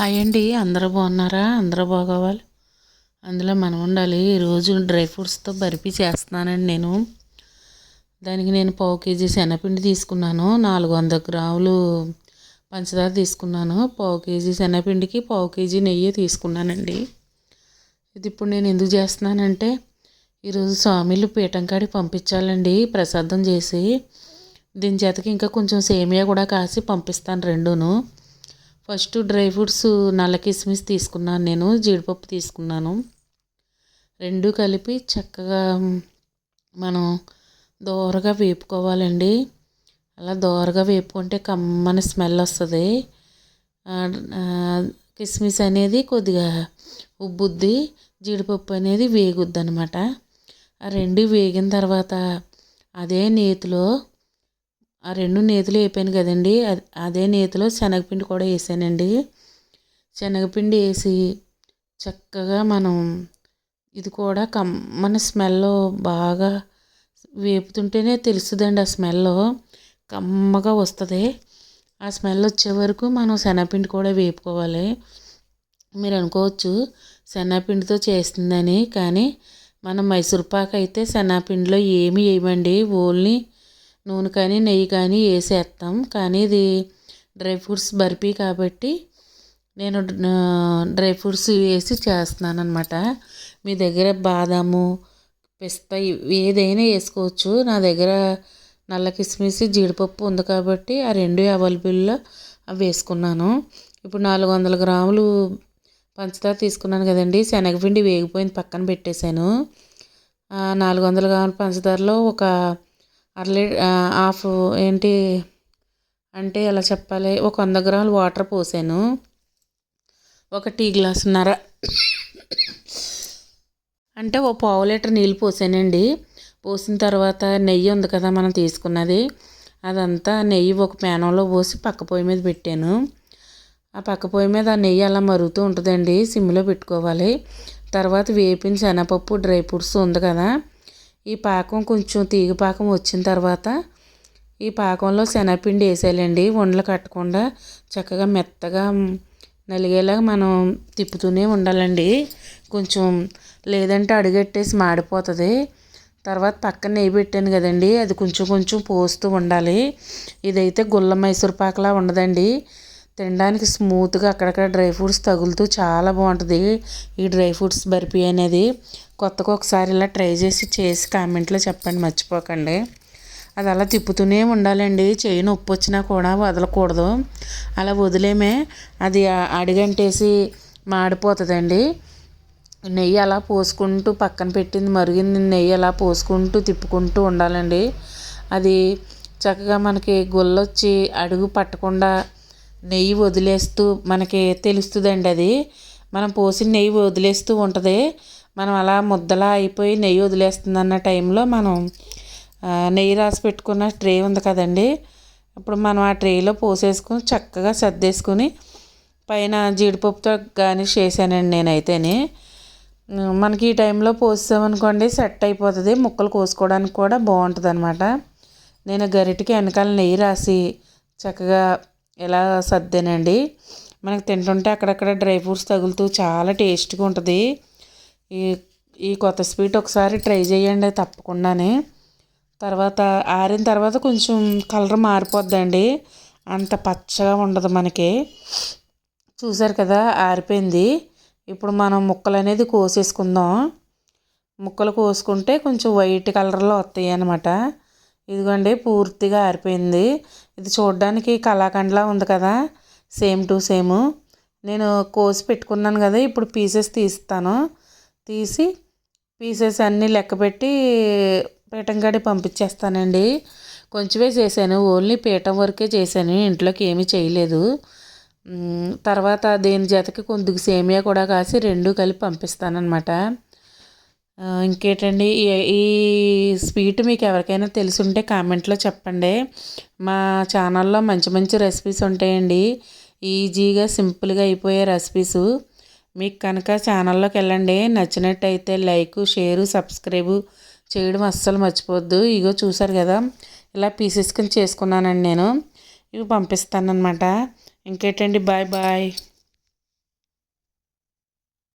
Hi అండి. అందరూ బాగున్నారా? అందరూ బాగోవాలి. అందులో మనం ఉండాలి. ఈరోజు డ్రై ఫ్రూట్స్తో బర్ఫీ చేస్తున్నానండి నేను. దానికి నేను పావు కేజీ శనగపిండి తీసుకున్నాను. నాలుగు వందల గ్రాములు పంచదార తీసుకున్నాను. పావు కేజీ శనగపిండికి పావు కేజీ నెయ్యి తీసుకున్నానండి. ఇది ఇప్పుడు నేను ఎందుకు చేస్తున్నానంటే ఈరోజు స్వామిలు పీఠంకాడికి పంపించాలండి. ప్రసాదం చేసి దీని చేతకి ఇంకా కొంచెం సేమియా కూడా కాసి పంపిస్తాను రెండును. ఫస్ట్ డ్రై ఫ్రూట్స్ నల్ల కిస్మిస్ తీసుకున్నాను నేను జీడిపప్పు తీసుకున్నాను. రెండు కలిపి చక్కగా మనం దోరగా వేపుకోవాలండి. అలా దోరగా వేపుకుంటే కమ్మని స్మెల్ వస్తుంది. కిస్మిస్ అనేది కొద్దిగా ఉబ్బుద్ది జీడిపప్పు అనేది వేగుద్ది అనమాట ఆ రెండు వేగిన తర్వాత అదే నేతిలో ఆ రెండు నేతులు వేపాను కదండి. అదే నేతిలో శనగపిండి కూడా వేసానండి. శనగపిండి వేసి చక్కగా మనం ఇది కూడా కమ్మన స్మెల్ బాగా వేపుతుంటేనే తెలుస్తుందండి ఆ స్మెల్. కమ్మగా వస్తుంది. ఆ స్మెల్ వచ్చే వరకు మనం శనగపిండి కూడా వేపుకోవాలి. మీరు అనుకోవచ్చు శనగపిండితో చేస్తుందని కానీ మనం మైసూర్పాకు అయితే శనగపిండిలో ఏమి వేయమండి. ఓన్లీ నూనె కానీ నెయ్యి కానీ వేసేస్తాం. కానీ ఇది డ్రై ఫ్రూట్స్ బర్ఫీ కాబట్టి నేను డ్రై ఫ్రూట్స్ వేసి చేస్తున్నాను అనమాట మీ దగ్గర బాదాము పిస్తా ఏదైనా వేసుకోవచ్చు. నా దగ్గర నల్ల కిస్మిస్ జీడిపప్పు ఉంది కాబట్టి ఆ రెండు అవైలబుల్లో అవి వేసుకున్నాను. ఇప్పుడు నాలుగు వందల గ్రాములు పంచదార తీసుకున్నాను కదండి. శనగపిండి వేగిపోయింది పక్కన పెట్టేశాను. నాలుగు వందల గ్రాముల పంచదారలో ఒక అర హాఫ్ ఏంటి? అంటే ఎలా చెప్పాలి? ఒక వంద గ్రాములు వాటర్ పోసాను. ఒక టీ గ్లాసున్నర. అంటే ఓ పావు లీటర్ నీళ్ళు పోసానండి. పోసిన తర్వాత నెయ్యి ఉంది కదా మనం తీసుకున్నది. అదంతా నెయ్యి ఒక పేనంలో పోసి పక్క పొయ్యి మీద పెట్టాను. ఆ పక్క పొయ్యి మీద ఆ నెయ్యి అలా మరుగుతూ ఉంటుందండి. సిమ్లో పెట్టుకోవాలి. తర్వాత వేపిన శనగపప్పు డ్రై ఫ్రూట్స్ ఉంది కదా. ఈ పాకం కొంచెం తీగ పాకం వచ్చిన తర్వాత ఈ పాకంలో శనగపిండి వేసేయాలండి. వండలు కట్టకుండా చక్కగా మెత్తగా నలిగేలాగా మనం తిప్పుతూనే ఉండాలండి. కొంచెం లేదంటే అడుగెట్టేసి మాడిపోతుంది. తర్వాత పక్కన నెయ్యి పెట్టాను కదండి. అది కొంచెం కొంచెం పోస్తూ ఉండాలి. ఇదైతే గుల్ల మైసూర్ పాకలా ఉండదండి. తినడానికి స్మూత్గా అక్కడక్కడ డ్రై ఫ్రూట్స్ తగులుతూ చాలా బాగుంటుంది. ఈ డ్రై ఫ్రూట్స్ బర్ఫీ అనేది కొత్తగా ఒకసారి ఇలా ట్రై చేసి చేసి కామెంట్లో చెప్పండి మర్చిపోకండి. అది అలా తిప్పుతూనే ఉండాలండి. చేయి నొప్పి వచ్చినా కూడా వదలకూడదు. అలా వదిలేమే అది అడిగంటేసి మాడిపోతుందండి. నెయ్యి అలా పోసుకుంటూ పక్కన పెట్టింది మరిగింది నెయ్యి అలా పోసుకుంటూ తిప్పుకుంటూ ఉండాలండి. అది చక్కగా మనకి గుళ్ళొచ్చి అడుగు పట్టకుండా నెయ్యి వదిలేస్తూ మనకి తెలుస్తుందండి అది. మనం పోసిన నెయ్యి వదిలేస్తూ ఉంటుంది. మనం అలా ముద్దలా అయిపోయి నెయ్యి వదిలేస్తుందన్న టైంలో మనం నెయ్యి రాసి పెట్టుకున్న ట్రే ఉంది కదండి. ఇప్పుడు మనం ఆ ట్రేలో పోసేసుకుని చక్కగా సర్దేసుకుని పైన జీడిపప్పుతో గార్నిష్ చేశానండి నేనైతేనే. మనకి ఈ టైంలో పోసామనుకోండి సెట్ అయిపోతుంది. ముక్కలు కోసుకోవడానికి కూడా బాగుంటుంది అనమాట నేను గరిటికి వెనకాల నెయ్యి రాసి చక్కగా ఇలా సర్దానండి? మనకు తింటుంటే అక్కడక్కడ డ్రై ఫ్రూట్స్ తగులుతూ చాలా టేస్ట్గా ఉంటుంది. ఈ ఈ కొత్త స్వీట్ ఒకసారి ట్రై చేయండి తప్పకుండానే. తర్వాత ఆరిన తర్వాత కొంచెం కలర్ మారిపోద్దండి. అంత పచ్చగా ఉండదు మనకి. చూసారు కదా ఆరిపోయింది. ఇప్పుడు మనం ముక్కలు అనేది కోసేసుకుందాం. ముక్కలు కోసుకుంటే కొంచెం వైట్ కలర్లో వస్తాయి అనమాట ఇదిగోండి పూర్తిగా ఆరిపోయింది. ఇది చూడడానికి కళాఖండ్లా ఉంది కదా. సేమ్ టు సేమ్ నేను కోసి పెట్టుకున్నాను కదా ఇప్పుడు పీసెస్ తీస్తాను. తీసి పీసెస్ అన్నీ లెక్క పెట్టి పీఠంకాడి పంపించేస్తానండి. కొంచెమే చేశాను ఓన్లీ పీఠం వరకే చేశాను ఇంట్లోకి ఏమీ చేయలేదు. తర్వాత దేని జతకి కొద్దిగా సేమియా కూడా కాసి రెండు కలిపి పంపిస్తానన్నమాట. ఇంకేంటండి ఈ స్వీట్ మీకు ఎవరికైనా తెలుసుంటే కామెంట్లో చెప్పండి. మా ఛానల్లో మంచి మంచి రెసిపీస్ ఉంటాయండి. ఈజీగా సింపుల్గా అయిపోయే రెసిపీస్. మీకు కనుక ఛానల్లోకి వెళ్ళండి నచ్చినట్టయితే లైక్ షేరు సబ్స్క్రైబు చేయడం అస్సలు మర్చిపోవద్దు ఇగో చూసారు కదా ఇలా పీసెస్ కింద చేసుకున్నానండి నేను. ఇవి పంపిస్తానమాట ఇంకేంటండి బాయ్ బాయ్.